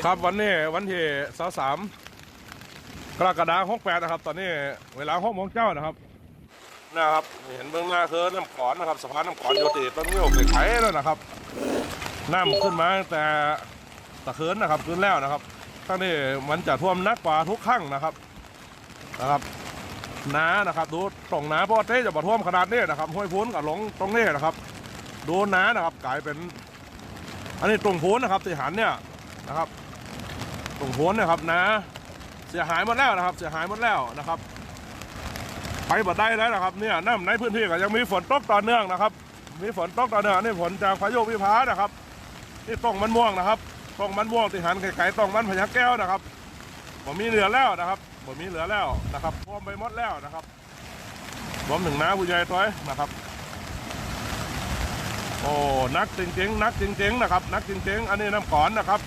ครับวันนี้วันที่สสามกรกฎาคมหกแปดนะครับ ตอนนี้เวลาหกโมงเจ้านะครับนะครับเห็นเบื้องหน้าคือน้ำขอนนะครับสะพานน้ำขอนโยติต้นวิวไข่แล้วนะครับน้ำขึ้นมาแต่ตะเคินนะครับขึ้นแล้วนะครับทั้งนี้มันจะท่วมนักกว่าทุกครั้งนะครับนะครับน้านะครับ ดูตรงน้าเพราะว่าเต้จะมาท่วมขนาดนี้นะครับห้วยพุ้นกับหลงตรงนี้นะครับ ดูน้านะครับกลายเป็น อันนี้ตรงพุ้นนะครับที่หันเนี่ยนะครับ ตรงโนนะครับนะ เสียหายหมดแล้วนะครับ เสียหายหมดแล้วนะครับ ไปบัดได้แล้วนะครับเนี่ยน้ำในพื้นที่ก็ยังมีฝนตกต่อเนื่องนะครับ มีฝนตกต่อเนื่องนี่ฝนจากพายุวิภานะครับนี่ตรงมันม่วงนะครับตรงมันม่วงที่หันไก่ๆตรงมันพญาแก้วนะครับผมมีเหลือแล้วนะครับผมมีเหลือแล้วนะครับท่วมไปหมดแล้วนะครับรวมถึงน้าผู้ใหญ่ต้อยนะครับโอ้นักจริงๆนักจริงๆนะครับ นักจริงๆอันนี้น้ำก่อนนะครับ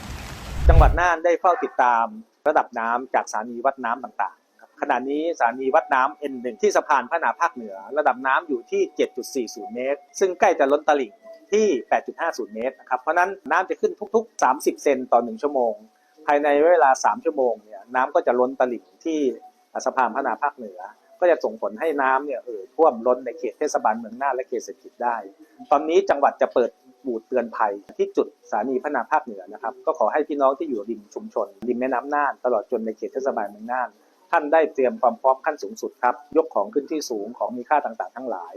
จังหวัดน่านได้เฝ้าติดตามระดับน้ำจากสถานีวัดน้ำต่างๆ ขณะนี้สถานีวัดน้ำ N1 ที่สะพานพระนาภาคเหนือ ระดับน้ำอยู่ที่ 7.40 เมตร ซึ่งใกล้จะล้นตลิ่งที่ 8.50 เมตรนะครับ เพราะนั้นน้ำจะขึ้นทุก ๆ 30 เซนต่อ 1 ชั่วโมง ภายในเวลา 3 ชั่วโมงเนี่ยน้ำก็จะล้นตลิ่งที่สะพานพระนาภาคเหนือ ก็จะส่งผลให้น้ำเนี่ยเอ่อท่วมล้นในเขตเทศบาลเมืองน่านและเขตเศรษฐกิจได้ ตอนนี้จังหวัดจะเปิด บูดเตือนภัย ที่จุดสถานีพระนาภาคเหนือนะครับ ก็ขอให้พี่น้องที่อยู่ริมชุมชน ริมแม่น้ำน่าน ตลอดจนในเขตเทศบาลเมืองน่าน ท่านได้เตรียมความพร้อมขั้นสูงสุดครับ ยกของขึ้นที่สูงของมีค่าต่างๆ ทั้งหลาย